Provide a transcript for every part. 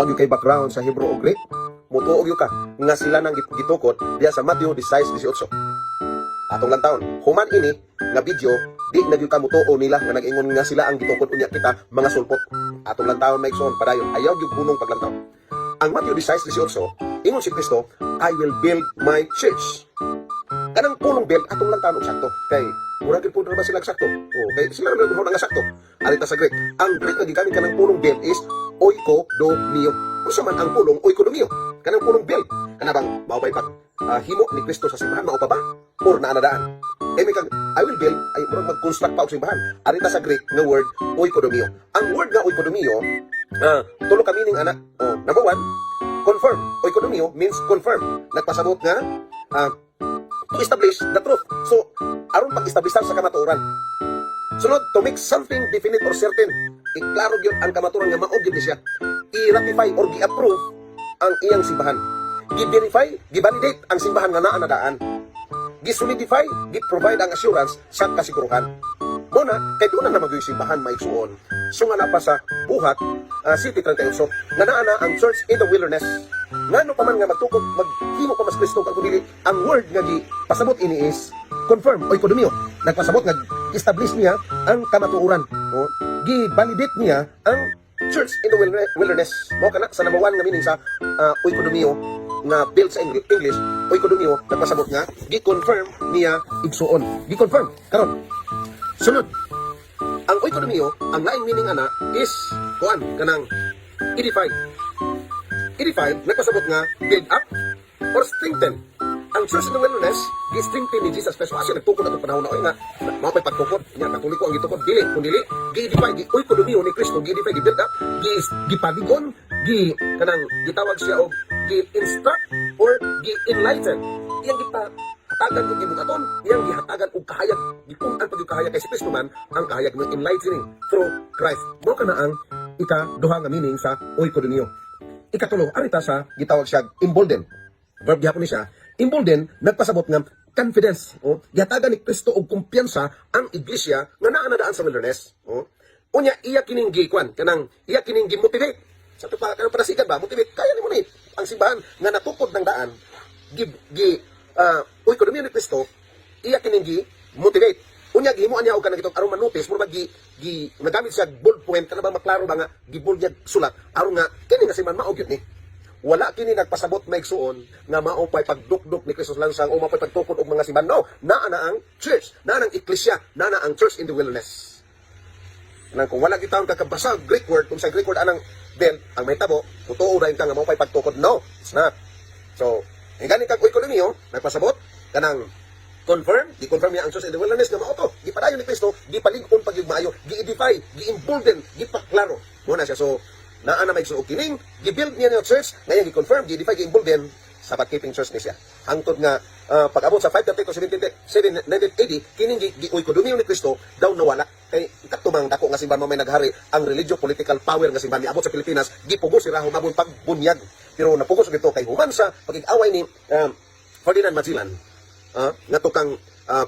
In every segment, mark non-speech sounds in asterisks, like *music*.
Huwag kay background sa Hebrew o Greek. Mutuog ka nga sila nang git- gitukod diya sa Matthew 16-18. Atong lang taon. Human ini nga video di na ka mutuo nila nga nag-ingon nga sila ang gitukod unya kita mga sulpot. Atong lang taon may igsoon padayon. Ayaw gyud punong paglantaw. Ang Matthew 16-18, ingon si Kristo, I will build my church. Kanang punong build, atong lang taon sakto. Kay, mura gyud po naman sila sakto. O, kay sila mo nga sakto. Alita sa Greek. Ang Greek nga gigamit kanang punong build is oikodomio. Usa man ang pulong oikodomio. Kanang punong build. Kana bang maupay pag ah, himo ni Kristo sa simbahan mao pa ba? Or naanadaan? Eh may kag I will build ay murag mag-construct pa og simbahan. Arita sa Greek nga word oikodomio. Ang word nga oikodomio ah tulo ka meaning ana. Oh, number one, confirm. Oikodomio means confirm. Nagpasabot nga ah, to establish the truth. So, aron pag-establish sa kamatuoran. Sunod, to make something definite or certain. Iklaro gyud ang kamatuoran nga mao gyud siya. I-ratify or gi-approve ang iyang simbahan. Gi-verify, gi-validate ang simbahan nga naa na daan. Gi-solidify, gi-provide ang assurance sa kasiguruhan. Muna, kay doon na magiging simbahan maigsuon. So nga na pa sa buhat, ah, City 38, nga naa na ang church in the wilderness. Nga no pa man nga magtukod, maghimo pa mas Kristo kang kumili, ang word nga gi pasabot ini is confirm o ekonomiyo. Nagpasabot nga establish niya ang kamatuoran. O, gi-validate niya ang church in the wilder- wilderness. Mo kana sa number one nga meaning sa uh, oikodomio nga built sa Engli- English, oikodomio nagpasabot nga gi-confirm niya igsuon. Gi-confirm karon. Sunod. Ang oikodomio, ang laing meaning ana is kuan kanang edify. Edify nagpasabot nga build up or strengthen. Ang church the wilderness, gi-strengthen ni Jesus Christ. Kasi nagtukod atong panahon na oy nga, mao pay pagtukod. Nya katoliko ang gitukod dili, kun dili gi-edify, gi uy kudomio ni Kristo, gi-edify, gi-build up, gi gipaligon, gi kanang gitawag siya og gi-instruct or gi-enlighten. Iyang kita hatagan kung gibukaton, iyang gihatagan og kahayag, gipunan pag yung kahayag kay si Kristo man, ang kahayag ng enlightening through Christ. Mo kana ang ika-duha nga meaning sa uy kudomio. Ikatulo, arita sa gitawag siya embolden. Verb gyapon ni siya. Embolden nagpasabot nga confidence. O, gihatagan ni Kristo og kumpiyansa ang iglesia nga naa na daan sa wilderness. O, unya iya kining gikwan kanang iya kining motivate. Sa tupa kanang panasigan ba motivate kaya nimo ni ang simbahan nga natukod ng daan gi gi uh, uy ekonomiya ni Kristo iya kining gi motivate. Unya gihimuan niya og kanang gitong aron manotice mura gi gi nagamit siya bold point kana ba maklaro ba nga gibold niya sulat aron nga kini nga simbahan mao gyud ni wala kini nagpasabot maigsuon nga mao pay pagdukdok ni Kristo langsang o mao pay pagtukod og mga simbahan. Naa na ang church naa na ang iglesia naa na ang church in the wilderness. Nang kung wala kita kakabasa og Greek word kung sa Greek word anang belt ang may tabo totoo ra ka nga mao pay pagtukod. No it's not. So ingani kag ekonomiyo nagpasabot kanang confirm, gi-confirm niya ang church in the wilderness nga mao to. Gipadayon ni Kristo, gipalig-on pag mayo, gi-edify, gi-embolden, gipaklaro. Mo na siya. So naa na may suog kining, gi-build niya yung church, ngayon gi-confirm, gi-edify, gi-embolden sa pagkeeping church ni siya. Hangtod nga ah, pag-abot sa 530 to 17 780, kining gi- gi-oikodomyo ni Kristo daw nawala. Kay katumang dako nga simbahan mo may naghari ang religio political power nga simbahan niabot sa Pilipinas gipugos sila humabon pagbunyag. Pero napugos gito kay human sa pagig-away ni um, Ferdinand Magellan. Ah, nga to kang ah,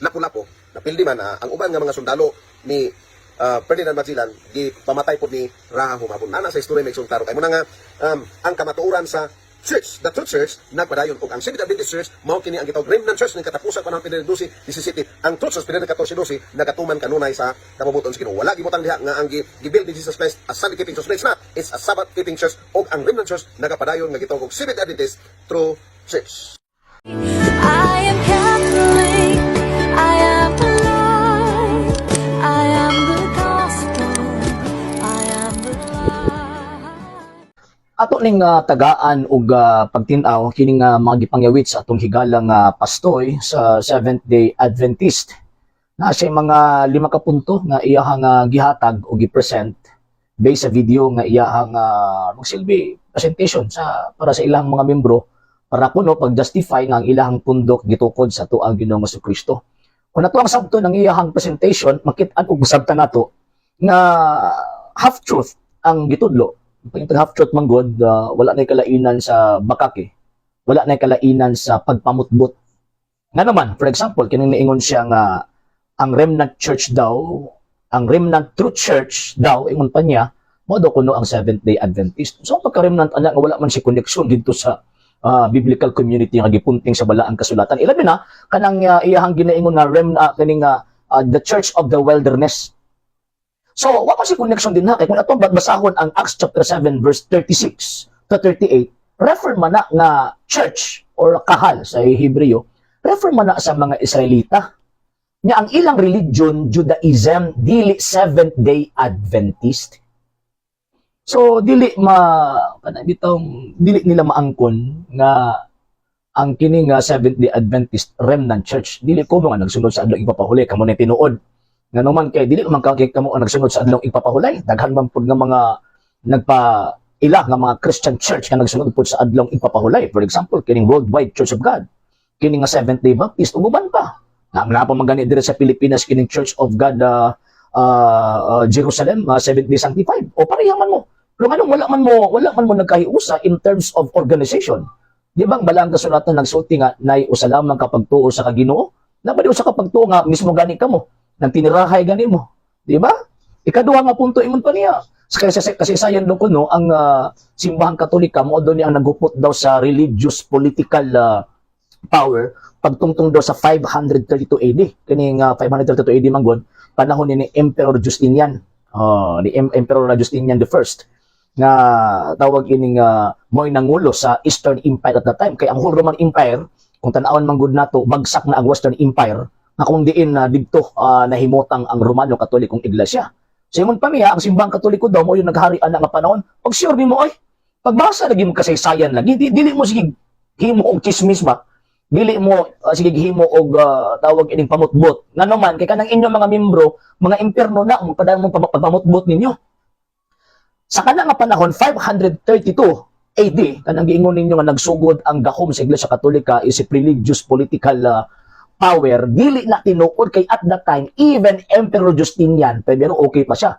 lapu-lapo napildi man ah, ang uban nga mga sundalo ni ah, Ferdinand Magellan di pamatay po ni Raha Humabon ana sa istorya may klaro kay mo na nga um, ang kamatuoran sa church, the true church, nagpadayon og ang Seventh Adventist Church, mao kini ang gitawag remnant church ng katapusan pa ng Pinagdusi, 17, ang true church Pinagdusi, nagatuman kanunay sa kapabuton sa Ginoo. Wala gibutang diha nga ang gi- gibuild ni Jesus Christ as Sabbath keeping church. It's not. It's a Sabbath keeping church og ang remnant church nagapadayon nga gitawag og Seventh Adventist true church. I am ato ning uh, tagaan og uh, pagtin-aw kining uh, mga gipangyawit sa atong higalang uh, pastoy sa Seventh Day Adventist. Na siya mga lima ka punto nga iyahang uh, gihatag o gipresent based sa video nga iyahang uh, magsilbi presentation sa para sa ilang mga membro para kuno pag-justify nga ang ilahang pundok gitukod sa tuang Ginoong Kristo. Kung nato ang sabto ng iyahang presentation, makit-an og sabta nato nga half truth ang gitudlo pag half truth man god uh, wala na kalainan sa bakake wala na kalainan sa pagpamutbot nga naman for example kining niingon siya nga ang remnant church daw ang remnant true church daw ingon pa niya mo kuno ang Seventh-day Adventist. So pagka-remnant ana nga wala man si connection dito sa ah, biblical community nga gipunting sa balaang kasulatan. Ilabi na kanang ah, iyahang ginaingon nga rem uh, kaning ah, ah, the Church of the Wilderness. So, wa pa si connection din na kay kung atong basahon ang Acts chapter 7 verse 36 to 38, refer man na nga church or kahal sa Hebreo, refer man na sa mga Israelita. Nga ang ilang religion, Judaism, dili Seventh-day Adventist. So, dili ma, kana bitong, dili nila maangkon nga ang kini nga Seventh-day Adventist Remnant Church, dili ko mga nagsunod sa adlaw ipapahuli, kamo na tinuod. Nga naman kay dili man kay kamo ang nagsunod sa adlaw ipapahulay, daghan man pud nga mga nagpa ila nga mga Christian church nga nagsunod pud sa adlaw ipapahulay. For example, kining Worldwide Church of God, kining nga Seventh-day Baptist, ug uban pa. Na na pa magani dire sa Pilipinas kining Church of God uh, uh, uh, Jerusalem, uh, Seventh-day Sanctified. O pareha man mo. Pero anong wala man mo, wala man mo nagkahiusa in terms of organization. Di ba ang balang kasulatan nagsulti nga nay usa lamang kapag tuo sa kaginoo? Nabali usa kapag tuo nga mismo gani kamo, nang tinirahay gani mo. Di ba? Ikaduha nga punto imon pa niya. Kasi, kasi sayan do no, ang ah, simbahang katolika mo doon ang nagupot daw sa religious political ah, power pagtungtong daw sa 532 AD. Kini nga 532 AD manggod panahon ni Emperor Justinian. Oh, ni Em- Emperor Justinian the First nga tawag ini nga mo'y nangulo sa Eastern Empire at that time kay ang whole Roman Empire kung tanawon man gud nato bagsak na ang Western Empire na kung diin na didto ah, nahimotang ang Romano Katolikong Iglesia. Sa imong pamiya ang simbang katoliko daw mo yung nagharian na nga panahon. Pag sure nimo oy pagbasa lagi mo kasaysayan lagi. Di, dili mo sige himo og chismis ba? Dili mo ah, sige himo og ah, tawag ining pamutbot. Nga naman kay kanang inyo mga membro mga impierno na ang padang mong pam- pamutbot ninyo. Sa kana nga panahon 532 AD kanang giingon ninyo nga nagsugod ang gahom sa Iglesia Katolika is a religious political ah, power dili na tinuod kay at that time even Emperor Justinian pero okay pa siya.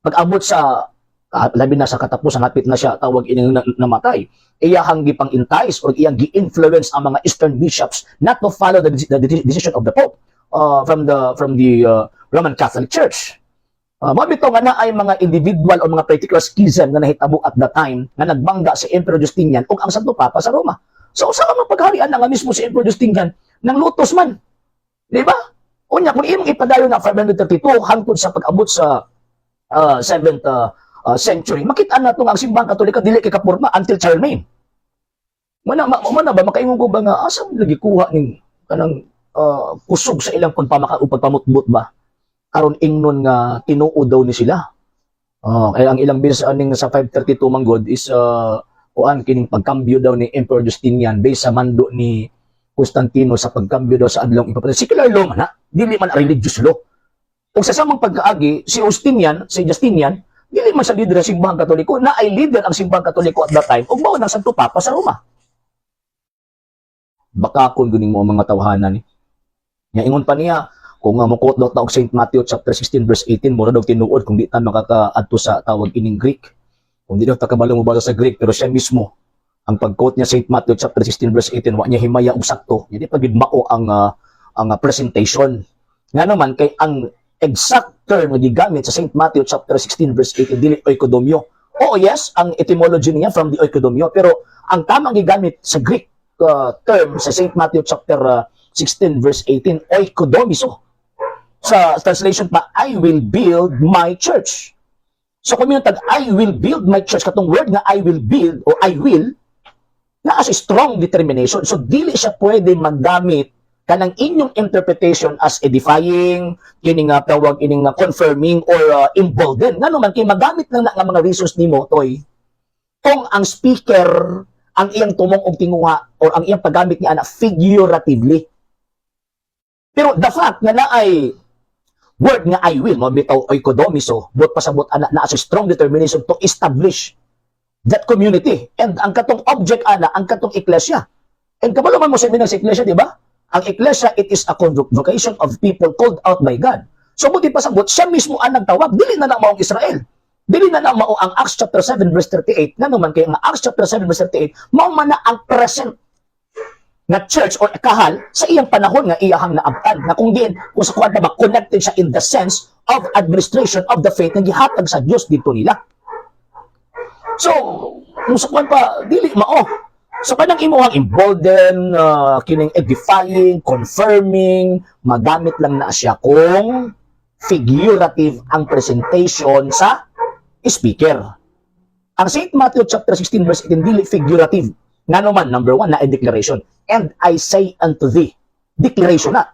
Pag-abot sa ah, labi na sa katapusan hapit na siya tawag ini na, namatay. Iyahang gipang entice or iyang gi-influence ang mga Eastern bishops not to follow the, the, the decision of the Pope uh, from the from the uh, Roman Catholic Church. Uh, mabito nga na ay mga individual o mga particular schism na nahitabo at that time na nagbangga si Emperor Justinian o ang Santo Papa sa Roma. So sa mga pagharian na nga mismo si Emperor Justinian ng lutos man. Di ba? Unya, kung imong ipadayon na 532 hangtod sa pag-abot sa uh, 7th uh, uh, century, makita na itong ang simbang katolika dili kay kapurma until Charlemagne. Mana, ma, mana ba, makaingon ko ba nga, asa mo lagi kuha ng kanang uh, kusog sa ilang pagpamaka o pagpamutbot ba? aron ingnon nga tinuo daw ni sila. Oh, kaya ang ilang beses aning sa 532 manggod is uh, kuan kining pagkambyo daw ni Emperor Justinian based sa mando ni Constantino sa pagkambyo daw sa adlong ipapatay. Secular law man ha, dili man religious law. Ug sa samang pagkaagi, si Justinian, si Justinian, dili man sa leader ng simbahang katoliko, na ay leader ang simbahang katoliko at that time, ug mao ng Santo Papa sa Roma. Baka kun guning mo ang mga tawhanan ni. Nga ingon pa niya, kung nga mukot daw taog St. Matthew chapter 16 verse 18 mura daw tinuod kung di ta makakaadto sa tawag ining Greek kung di daw ta kabalo mo balo sa Greek pero siya mismo ang pag-quote niya St. Matthew chapter 16 verse 18 wa niya himaya og sakto hindi pa gid mao ang ah, ang ah, presentation nga naman kay ang exact term nga gigamit sa St. Matthew chapter 16 verse 18 dili oikodomyo oo yes ang etymology niya from the oikodomyo pero ang tamang gigamit sa Greek ah, term sa St. Matthew chapter ah, 16 verse 18 oikodomiso sa translation pa, I will build my church. So kung yung tag, I will build my church, katong word nga I will build o I will, na as strong determination. So dili siya pwede maggamit kanang inyong interpretation as edifying, kini nga tawag ining nga confirming or uh, embolden. Nga naman, kay magamit lang na nga mga resource nimo toy, kung ang speaker ang iyang tumong og tinguha or ang iyang paggamit niya na figuratively. Pero the fact na na ay word nga I will, mo bitaw oikodomiso, but pasabot ana na as a strong determination to establish that community. And ang katong object ana, ang katong iglesia. And kabalo man mo sa minang sa iglesia, di ba? Ang iglesia, it is a convocation of people called out by God. So buti pasabot, siya mismo ang nagtawag, dili na na maong Israel. Dili na na mao ang Acts chapter 7 verse 38. Nga naman kay ang Acts chapter 7 verse 38, mao man na ang present nga church or kahal sa iyang panahon nga iyahang naabtan na kung diin kung sa kuwan ba connected siya in the sense of administration of the faith nga gihatag sa Dios dito nila So, musukan pa, dili mao. So, kanang imo ang embolden, uh, kining edifying, confirming, magamit lang na siya kung figurative ang presentation sa speaker. Ang St. Matthew chapter 16 verse 18 dili figurative. Nga naman, number one, na declaration. And I say unto thee, declaration na.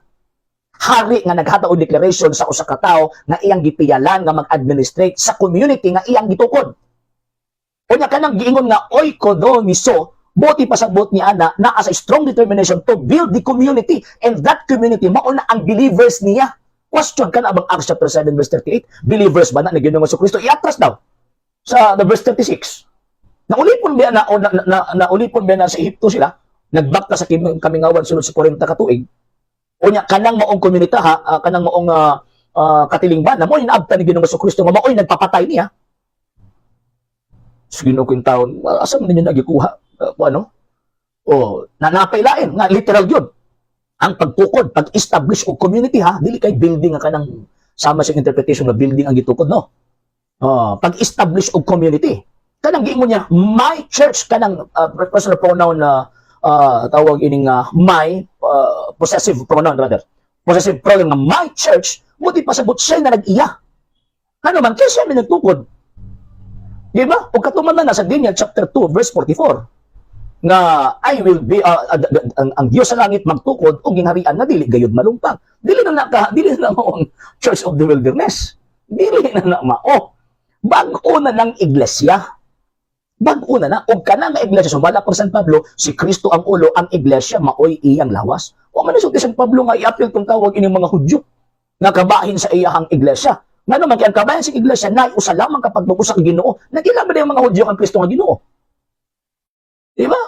Hari nga naghata og declaration sa usa ka tawo nga iyang gipiyalan nga mag-administrate sa community nga iyang gitukod. Unya kanang giingon nga oy kodo miso Buti pa sa buot ni Ana na as a strong determination to build the community and that community mao na ang believers niya. Question ka na bang Acts chapter 7 verse 38? Believers ba na ni Ginoong Kristo? Iatras daw sa the verse 36. Naulipon ba na, na, na, na naulipon ba na sa Ehipto sila? Nagbakta sa kamingawan sunod sa 40 katuig. Unya kanang maong komunita ha, ah, kanang maong uh, uh, katilingban na mo inaabta ni Ginoong Kristo nga mao'y nagpapatay niya. Sa Ginoo kong taon, asa man ninyo nagikuha? Uh, ano? O, nanapailain, nga literal yun. Ang pagtukod, pag-establish og community ha, dili kay building nga kanang sama sa interpretation na building ang gitukod no. Oh, pag-establish og community. Kanang giingon niya, my church kanang uh, personal pronoun na uh, tawag ining uh, my uh, possessive pronoun rather. Possessive pronoun nga my church, buti pa sabot siya na nag-iya. Ano man, kaya siya may nagtukod. Di ba? O na nasa Daniel chapter 2 verse 44 nga I will be uh, uh, d- ang, ang Dios sa langit magtukod og gingharian na dili gayud malumpang. Dili na naka dili na mao ang Church of the Wilderness. Dili na na mao. Bag-o na ng iglesia. Bag-o na na og kana nga iglesia sumala pag San Pablo si Kristo ang ulo ang iglesia maoy iyang lawas. Wa man sulti San Pablo nga i-appeal tong tawag ining mga Hudyo nga kabahin sa iyahang iglesia. Nga naman kaya ang kabahin sa iglesia na usa lamang kapag mag-usa ka Ginoo. Nagila ba yung mga Hudyo ang Kristo nga Ginoo? Di ba?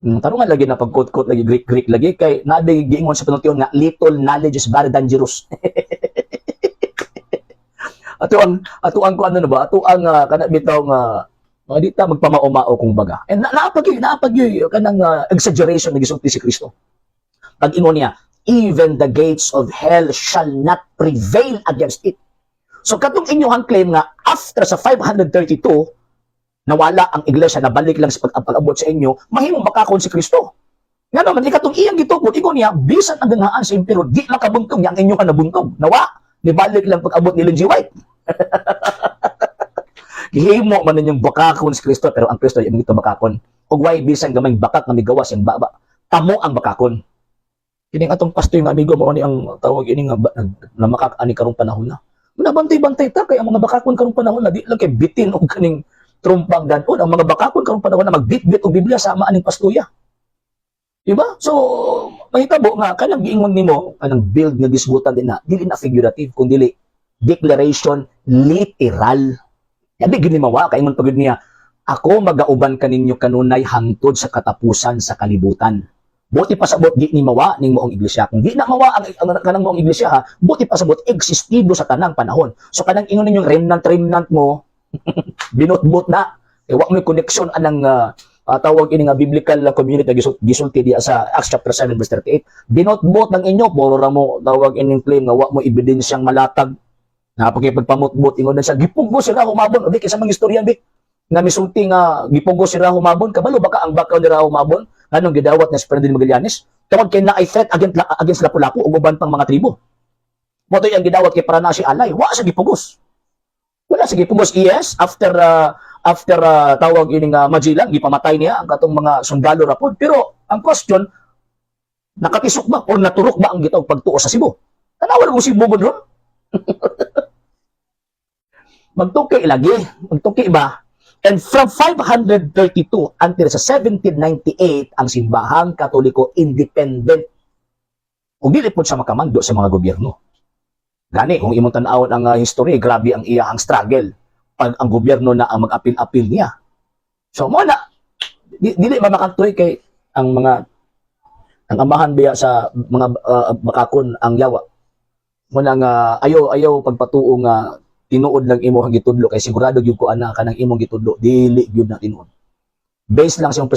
Hmm, tarungan lagi na pag-quote-quote lagi Greek-Greek lagi kay naday giingon sa panultiyon nga little knowledge is very dangerous. *laughs* ato ang ato ang kuan na ba? Ato ang uh, kana bitaw nga mga di ta magpamaomao kung baga. And na, naapag yun, naapag yun kanang uh, exaggeration na gisulti si Kristo. Pag ingon niya, even the gates of hell shall not prevail against it. So katong inyong claim nga after sa 532 nawala ang iglesia, nabalik lang sa pag- pag-abot sa inyo, mahimong makakon si Kristo. Nga naman, ikatong iyang gitukod, ikaw niya, bisan ang ganahan sa impero, di makabuntong niya ang inyong nabuntong. Nawa, nibalik lang pag-abot ni Lindsay White. *laughs* Gihimo man ninyong bakakon si Kristo, pero ang Kristo, yung ito bakakon. Ug why bisan gamay bakak nga migawas yung baba. Tamo ang bakakon. Kini nga atong pastor nga amigo mo ni ang tawag ini nga ba- nag- namakak ani karong panahon na. Nabantay-bantay ta kay ang mga bakakon karong panahon na di lang kay bitin og kaning trumpang danon ang mga bakakon karong panahon na magbitbit og Biblia sama aning pastuya. Diba? So, mahitabo nga kanang giingon nimo kanang build nga disgutan din na dili na figurative kun dili declaration literal. Yabi gini mawa kay ingon pagud niya ako magauban kaninyo kanunay hangtod sa katapusan sa kalibutan. Buti pa sabot di ni mawa ning moong iglesia. Kung di na mawa ang, ang kanang moong iglesia ha, buti pa sabot existido sa tanang panahon. So kanang ingon ninyong remnant remnant mo *laughs* binutbot na. Kay wa may connection anang ah, tawag ini nga biblical community nga gisul- gisulti diya sa Acts chapter 7 verse 38 binutbot ng inyo puro ra mo tawag ining claim nga wa mo ebidensyang malatag. Napagay pagpamutbot ingon na siya gipugos sila humabon odi kaysa mga istoryan bi nga misulti nga gipugos sila humabon kabalo baka ang background nila humabon anong gidawat na si Ferdinand Magallanes? Tungod kay na threat against against Lapu-Lapu ug uban pang mga tribo. Mo ang gidawat kay para na si Alay. Wa sa gipugos. Wala sige pugos yes after uh, after uh, tawag ini nga Magellan gipamatay niya ang katong mga sundalo ra pod pero ang question nakatisok ba o naturok ba ang gitawag pagtuo sa Cebu? Tanawa mo Cebu mo ron *laughs* magtuki lagi. Magtuki ba and from 532 until sa 1798 ang simbahang katoliko independent ug dili pod siya makamando sa mga gobyerno Gani, kung imong tanawon ang uh, history, grabe ang iyahang struggle pag ang gobyerno na ang mag-apil-apil niya. So, mo na, di, dili ba makantoy kay ang mga ang amahan biya sa mga uh, makakon ang yawa. Mo nang uh, ayaw ayaw pagpatuo nga tinuod lang imo ang gitudlo kay sigurado gyud ko ana kanang imong gitudlo dili gyud na tinuod. Based lang sa imong